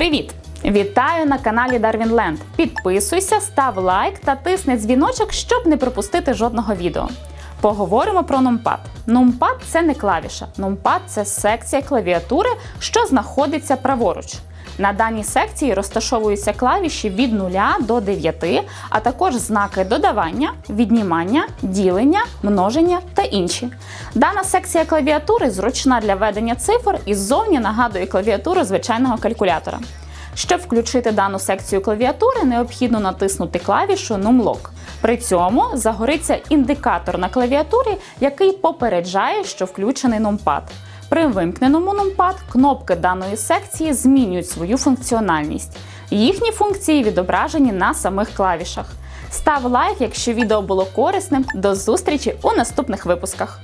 Привіт! Вітаю на каналі Land. Підписуйся, став лайк та тисни дзвіночок, щоб не пропустити жодного відео. Поговоримо про нумпад. Нумпад це не клавіша. Нумпад це секція клавіатури, що знаходиться праворуч. На даній секції розташовуються клавіші від 0 до 9, а також знаки додавання, віднімання, ділення, множення та інші. Дана секція клавіатури зручна для ведення цифр і ззовні нагадує клавіатуру звичайного калькулятора. Щоб включити дану секцію клавіатури, необхідно натиснути клавішу Numlock. При цьому загориться індикатор на клавіатурі, який попереджає, що включений нумпад. При вимкненому нумпад кнопки даної секції змінюють свою функціональність. Їхні функції відображені на самих клавішах. Став лайк, якщо відео було корисним. До зустрічі у наступних випусках.